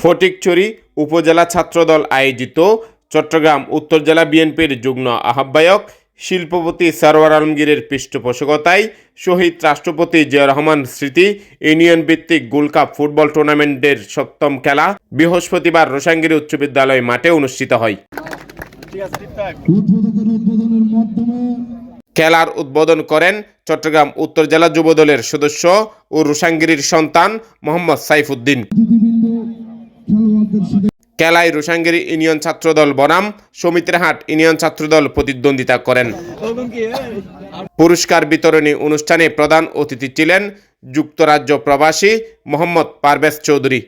ফটিকছড়ি উপজেলা ছাত্রদল আয়োজিত। চট্টগ্রাম উত্তর জেলা বিএনপির যুগ্ম আহ্বায়ক শিল্পপতি সারোয়ার আলমগীরের পৃষ্ঠপোষকতায় শহীদ রাষ্ট্রপতি জিয়া রহমান স্মৃতি, ইউনিয়ন ভিত্তিক গোল্ড কাপ ফুটবল টুর্নামেন্টের সপ্তম খেলা বৃহস্পতিবার রোসাঙ্গিরি উচ্চ বিদ্যালয় মাঠে অনুষ্ঠিত হয়। খেলার উদ্বোধন করেন চট্টগ্রাম উত্তর জেলা যুবদলের সদস্য ও রোসাঙ্গিরির সন্তান মোহাম্মদ সাইফুদ্দিন। খেলায় রোসাঙ্গিরি ইউনিয়ন ছাত্রদল বনাম, সমিত্রাহাট ইউনিয়ন ছাত্রদল প্রতিদ্বন্দ্বিতা করেন। পুরস্কার বিতরণী অনুষ্ঠানে প্রধান অতিথি ছিলেন যুক্তরাজ্য প্রবাসী মোহাম্মদ পারভেজ চৌধুরী।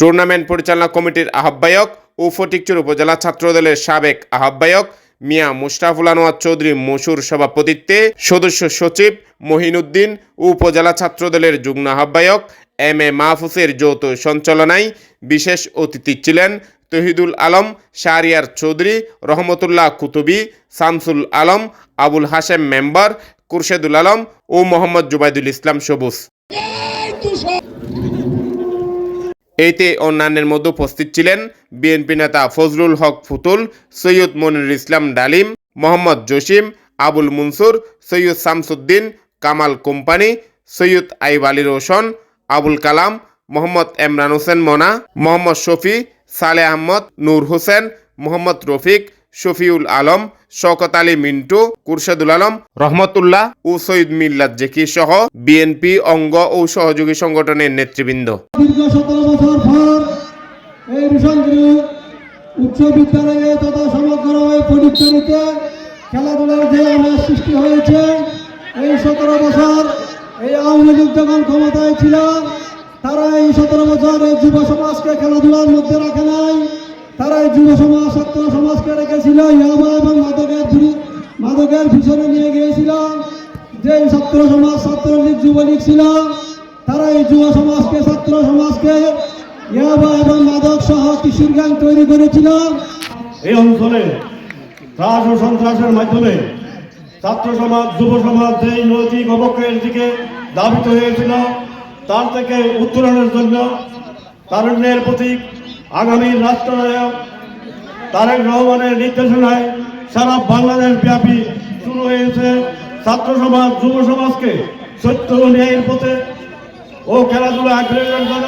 টুর্নামেন্ট পরিচালনা কমিটির আহ্বায়ক ও ফটিকচুর উপজেলা ছাত্রদলের সাবেক আহ্বায়ক মিয়া মুশরাফুল আনোয়ার চৌধুরী মসুর সভাপতিত্বে সদস্য সচিব মহিনুদ্দিন উপজেলা ছাত্রদলের যুগ্ম আহ্বায়ক এম এ মাহফুজের যৌথ সঞ্চালনায় বিশেষ অতিথি ছিলেন তহিদুল আলম, শাহরিয়ার চৌধুরী, রহমতুল্লাহ কুতুবি, শামসুল আলম, আবুল হাশেম মেম্বার, কুরশেদুল আলম ও মোহাম্মদ জুবাইদুল ইসলাম সবুজ। এতে অন্যান্যের মধ্যে উপস্থিত ছিলেন বিএনপি নেতা ফজলুল হক ফুতুল, সৈয়দ মনির ইসলাম ডালিম, মোহাম্মদ জসিম, আবুল মুনসুর, সৈয়দ শামসুদ্দিন, কামাল কোম্পানি, সৈয়দ আইব আলী রোশন আবুল কালাম, মোহাম্মদ এমরান হোসেন মোনা, মোহাম্মদ শফি সালে আহমদ, নূর হোসেন, মোহাম্মদ রফিক, শফিউল আলম, শওকত আলী মিন্টু কুরশেদুল আলম, রহমতুল্লাহ ও সৈয়দ মিল্লাত জেকি সহ বিএনপি অঙ্গ ও সহযোগী সংগঠনের নেতৃবৃন্দ। উচ্চ বিদ্যালয়ে তথা খেলাধুলার যে সৃষ্টি হয়েছে, এই সতেরো বছর এই আওয়ামী লীগ যখন ক্ষমতায় ছিল, তারা এই সতেরো বছর এই যুব সমাজকে খেলাধুলার মধ্যে রাখে নাই। তারা এই যুব সমাজ, ছাত্র সমাজকে রেখেছিল ইয়াবা এবং মাদকের মাদকের পিছনে নিয়ে গিয়েছিল। যে ছাত্র সমাজ ছাত্রলীগ যুবলীগ ছিল, তারা এই যুব সমাজকে, ছাত্র সমাজকে ইয়াবা এবং মাদক সহ কিশোর গ্যাং তৈরি করেছিল। এই অঞ্চলে ত্রাস ও সন্ত্রাসের মাধ্যমে ছাত্র সমাজ, যুব সমাজ যেই নৈতিক অবক্ষয়ের দিকে দাবিত হয়েছিল, তার থেকে উত্তরণের জন্য তারুণ্যের প্রতীক আগামী রাষ্ট্রনায়ক তারেক রহমানের নির্দেশনায় সারা বাংলাদেশ ব্যাপী শুরু হয়েছে ছাত্র সমাজ, যুব সমাজকে সত্য ন্যায়ের পথে ও খেলাধুলা আগ্রহের জন্য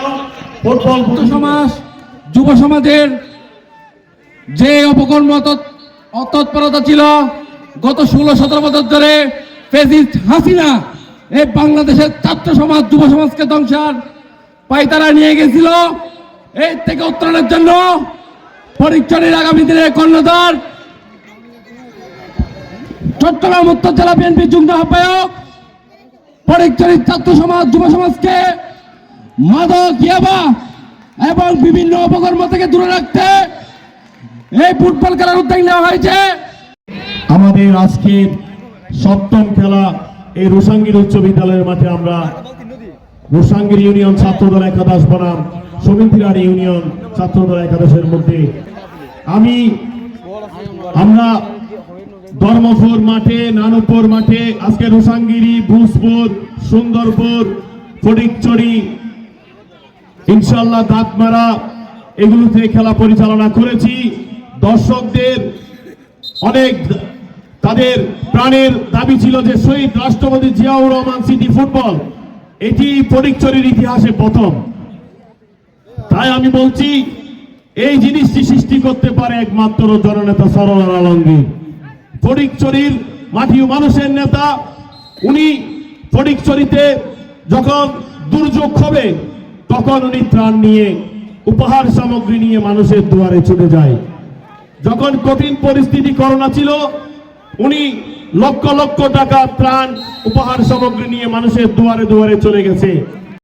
ফুটবল সমাজ, যুব সমাজের যে অপকর্ম তৎ- অতৎপরতা ছিল গত ষোলো সতেরো বছর ধরে ফেসিস্ট হাসিনা এই বাংলাদেশের ছাত্র সমাজ, যুব সমাজকে ধ্বংসার পাইতারা নিয়ে গেছিল। এই থেকে উত্তরণের জন্য পরীক্ষণের আগামী দিনে কর্ণধার চট্টগ্রাম উত্তর জেলা বিএনপি যুগ্ম আহ্বায়ক পরীক্ষণের ছাত্র সমাজ, যুব সমাজকে মাদক, ইয়াবা এবং বিভিন্ন অপকর্ম থেকে দূরে রাখতে এই ফুটবল খেলার উদ্যোগ নেওয়া হয়েছে। আমাদের আজকের সপ্তম খেলা এই রোসাঙ্গির উচ্চ বিদ্যালয়ের মাঠে আমরা রোসাঙ্গির ইউনিয়ন ছাত্রদল একাদশ বনাম সমিতিরার ইউনিয়ন ছাত্রদল একাদশের মধ্যে। আমি, আমরা ধর্মপুর মাঠে, নানুপুর মাঠে, আজকে রোসাঙ্গিরি ভুজপুর, সুন্দরপুর, ফটিকচড়ি ইনশাল্লাহ দাঁতমারা এগুলোতে খেলা পরিচালনা করেছি। দর্শকদের অনেক তাদের প্রাণের দাবি ছিল যে শহীদ রাষ্ট্রপতি জিয়াউর রহমান সিটি ফুটবল, এটি ফটিকচুরির ইতিহাসে প্রথম। তাই আমি বলছি, এই জিনিসটি সৃষ্টি করতে পারে একমাত্র জননেতা সরোয়ার আলমগীর। ফটিকচুরির মাটি মানুষের নেতা, উনি ফটিকচুরিতে যখন দুর্যোগ হবে, তখন উনি ত্রাণ নিয়ে, উপহার সামগ্রী নিয়ে মানুষের দুয়ারে ছুটে যায়। যখন কঠিন পরিস্থিতি, করোনা ছিল উনি লক্ষ লক্ষ টাকা ত্রাণ উপহার সামগ্রী নিয়ে মানুষের দুয়ারে দুয়ারে চলে গেছে।